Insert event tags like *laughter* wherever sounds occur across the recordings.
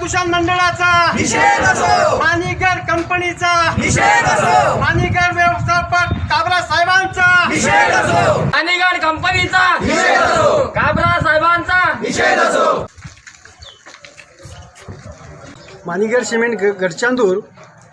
प्रदूषण मंडळाचा. निषेध असो. मानिकर कंपनीचा. निषेध असो. मानिकर व्यवस्थापक काबरा साहेबांचा. निषेध असो. अनिगड कंपनीचा. निषेध असो. काबरा साहेबांचा. निषेध असो. मानिगर सिमेंट गडचांदूर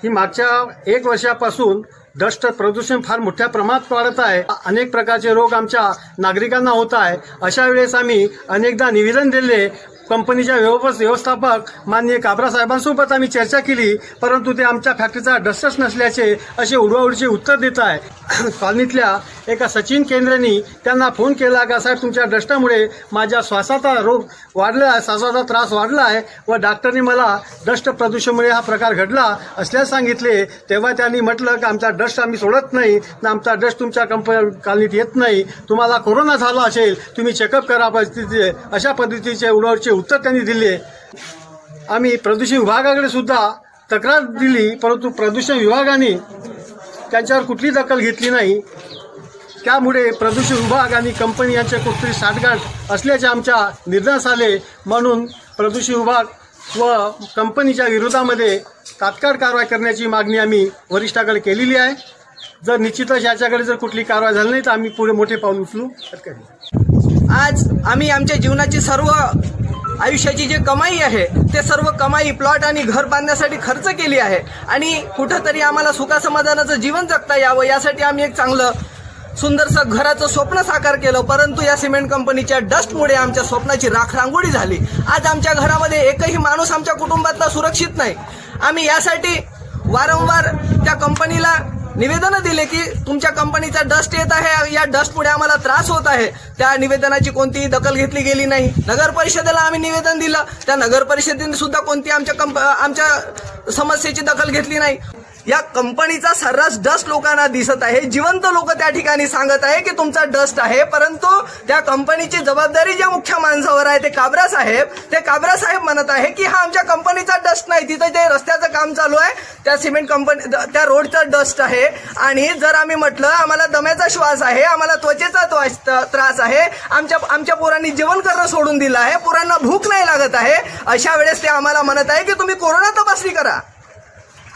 ही मागच्या एक वर्षापासून डस्ट प्रदूषण फार मोठ्या प्रमाणात वाढत आहे. अनेक प्रकारचे रोग आमच्या नागरिकांना होत आहे. अशा वेळेस आम्ही अनेकदा निवेदन दिले. कंपनीच्या व्यवस्थापक माननीय काबरा साहेबांसोबत आम्ही चर्चा केली. परंतु ते आमच्या फॅक्टरीचा डस्टच नसल्याचे असे उडवाउडीचे उत्तर देत आहे. *coughs* कॉलनीतल्या एका सचिन केंद्रांनी त्यांना फोन केला का साहेब तुमच्या डस्टामुळे माझ्या श्वासाचा रोग वाढला आहे श्वासाचा त्रास वाढला आहे व डॉक्टरनी मला डस्ट प्रदूषणामुळे हा प्रकार घडला असल्यास सांगितले. तेव्हा त्यांनी म्हटलं की आमचा डस्ट डस्ट आम्ही सोडत नाही. ना आमचा डस्ट तुमच्या कंप कॉलनीत येत नाही. तुम्हाला कोरोना झाला असेल तुम्ही चेकअप करा परिस्थिती अशा पद्धतीचे उडावरचे उत्तर त्यांनी दिले. आम्ही प्रदूषण विभागाकडे सुद्धा तक्रार दिली परंतु प्रदूषण विभागाने त्यांच्यावर कुठली दखल घेतली नाही. त्यामुळे प्रदूषण विभाग आणि कंपनी यांच्या कुठतरी साठगाठ असल्याचे आमच्या निर्णयास आले म्हणून प्रदूषण विभाग व कंपनीच्या विरोधामध्ये तात्काळ कारवाई करण्याची मागणी आम्ही वरिष्ठाकडे केलेली आहे. जर निश्चितच याच्याकडे जर कुठली कारवाई झाली नाही तर आम्ही पुढे मोठे पाऊल उचलू. आज आम्ही आमच्या जीवनाची सर्व आयुष्याची जी कमाई आहे ते सर्व कमाई प्लॉट आणि घर बांधण्यासाठी खर्च केली आहे. आणि कुठंतरी आम्हाला सुखासमाधानाचं जीवन जगता यावं यासाठी आम्ही एक चांगलं सुंदरसं घराचं स्वप्न साकार केलं परंतु या सिमेंट कंपनीच्या डस्टमुळे आमच्या स्वप्नाची राख रांगोळी झाली. आज आमच्या घरामध्ये एकही माणूस आमच्या कुटुंबातला सुरक्षित नाही. आम्ही यासाठी वारंवार त्या कंपनीला निवेदनं दिले की तुमच्या कंपनीचा डस्ट येत आहे या डस्टमुळे आम्हाला त्रास होत आहे. त्या निवेदनाची कोणतीही दखल घेतली गेली नाही. नगर परिषदेला आम्ही निवेदन दिलं. त्या नगर परिषदेने सुद्धा कोणती आमच्या कंप आमच्या समस्येची दखल घेतली नाही. या कंपनीचा सर्रास डस्ट लोकांना दिसत आहे. जिवंत लोक त्या ठिकाणी सांगत आहे की तुमचा डस्ट आहे परंतु त्या कंपनीची जबाबदारी ज्या मुख्य माणसावर आहे ते काबरा साहेब. ते काबरा साहेब म्हणत आहे की हा आमच्या कंपनीचा डस्ट नाही तिथं जे रस्त्याचं काम चालू आहे त्या सिमेंट कंपनी त्या रोडचा डस्ट आहे. आणि जर आम्ही म्हटलं आम्हाला दम्याचा श्वास आहे आम्हाला त्वचेचा त्रास आहे आमच्या आमच्या पोरांनी जेवण करणं सोडून दिलं आहे पोरांना भूक नाही लागत आहे अशा वेळेस ते आम्हाला म्हणत आहे की तुम्ही कोरोना तपासणी करा.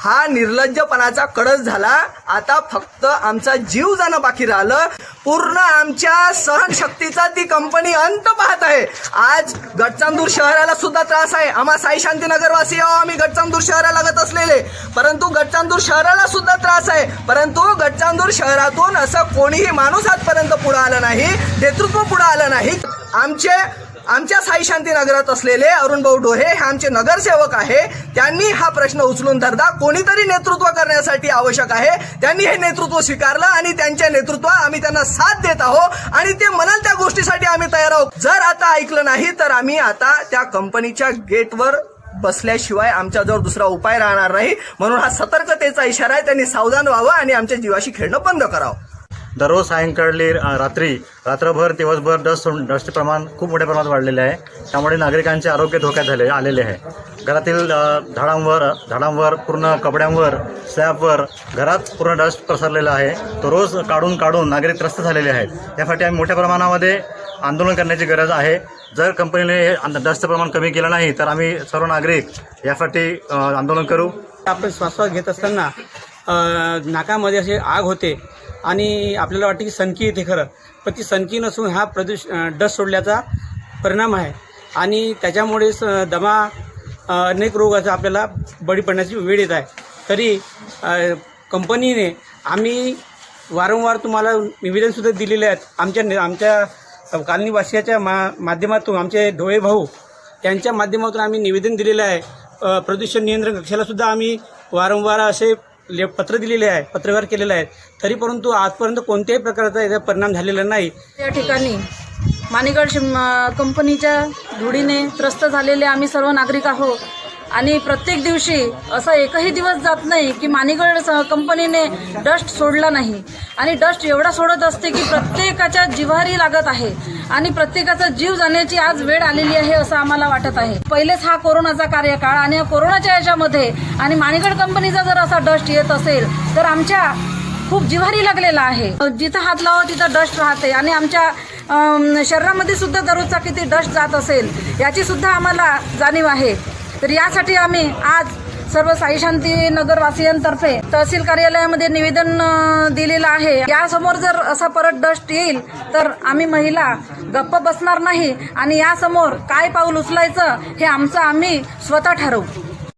हा निर्लज्जपणाचा कळस झाला. आता फक्त आमचा जीव जाणं बाकी राहिलं. पूर्ण आमच्या सहनशक्तीचा ती कंपनी अंत पाहत आहे. आज गडचांदूर शहराला सुद्धा त्रास आहे. आम्हा साई शांतीनगरवासी आहो आम्ही गडचांदूर शहरालगत असलेले. परंतु गडचांदूर शहराला सुद्धा त्रास आहे. परंतु गडचांदूर शहरातून असं कोणीही माणूस आजपर्यंत पुढे आलं नाही. नेतृत्व पुढे आलं नाही. आमचे आमच्या साई शांती नगरात असलेले अरुणभाऊ डोहे हे आमचे नगरसेवक आहे. त्यांनी हा प्रश्न उचलून धरला कोणीतरी नेतृत्व करण्यासाठी आवश्यक आहे. त्यांनी हे नेतृत्व स्वीकारलं आणि त्यांच्या नेतृत्व आम्ही त्यांना साथ देत आहोत आणि ते म्हणाल त्या गोष्टीसाठी आम्ही तयार आहोत. जर आता ऐकलं नाही तर आम्ही आता त्या कंपनीच्या गेटवर बसल्याशिवाय आमच्याजवळ दुसरा उपाय राहणार नाही. म्हणून हा सतर्कतेचा इशारा आहे. त्यांनी सावधान व्हावं आणि आमच्या जीवाशी खेळणं बंद करावं. दररोज सायंकाळी रात्री रात्रभर दिवसभर डस्ट डस्टचे प्रमाण खूप मोठ्या प्रमाणात वाढलेले आहे. त्यामुळे नागरिकांचे आरोग्य धोक्यात झाले आलेले आहे. घरातील झाडांवर झाडांवर पूर्ण कपड्यांवर स्लॅबवर घरात पूर्ण डस्ट पसरलेला आहे. तो रोज काढून काढून नागरिक त्रस्त झालेले आहेत. यासाठी आम्ही मोठ्या प्रमाणामध्ये आंदोलन करण्याची गरज आहे. जर कंपनीने हे डस्टचं प्रमाण कमी केलं नाही तर आम्ही सर्व नागरिक यासाठी आंदोलन करू. आपण श्वासोश्वास घेत असताना नाकामध्ये असे आग होते. आणि आपल्याला वाटते की सनकी येते खरं. पण ती सनकी नसून हा प्रदूष डस्ट सोडल्याचा परिणाम आहे. आणि त्याच्यामुळे स दमा अनेक रोगाचा आपल्याला बळी पडण्याची वेळ येत आहे. तरी कंपनीने आम्ही वारंवार तुम्हाला निवेदनसुद्धा दिलेले आहेत. आमच्या आमच्या कालनीवासियाच्या मा माध्यमातून आमचे डोळे भाऊ त्यांच्या माध्यमातून आम्ही निवेदन दिलेलं आहे. प्रदूषण नियंत्रण कक्षालासुद्धा आम्ही वारंवार असे ले पत्र दिलेले आहे पत्रव्यवहार केलेला आहे तरी परंतु आजपर्यंत कोणत्याही प्रकारचा याचा परिणाम झालेला नाही. या ठिकाणी मानेगड कंपनीच्या धुडीने त्रस्त झालेले आम्ही सर्व नागरिक आहोत. आणि प्रत्येक दिवशी असा एकही दिवस जात नाही की मानेगड कंपनीने डस्ट सोडला नाही. आणि डस्ट एवढा सोडत असते की प्रत्येकाच्या जिव्हारी लागत आहे. आणि प्रत्येकाचा जीव जाण्याची आज वेळ आलेली आहे असं आम्हाला वाटत आहे. पहिलेच हा कोरोनाचा कार्यकाळ आणि या कोरोनाच्या याच्यामध्ये आणि मानेगड कंपनीचा जर असा डस्ट येत असेल तर आमच्या खूप जिव्हारी लागलेला आहे. जिथं हात लावा तिथं डस्ट राहते आणि आमच्या शरीरामध्ये सुद्धा दररोजचा किती डस्ट जात असेल याची सुद्धा आम्हाला जाणीव आहे. तर यासाठी आम्ही आज सर्व साईशांती नगरवासियांतर्फे तहसील कार्यालयामध्ये निवेदन दिलेलं आहे. यासमोर जर असा परत डस्ट येईल तर आम्ही महिला गप्प बसणार नाही आणि यासमोर काय पाऊल उचलायचं हे आमचं आम्ही स्वतः ठरवू.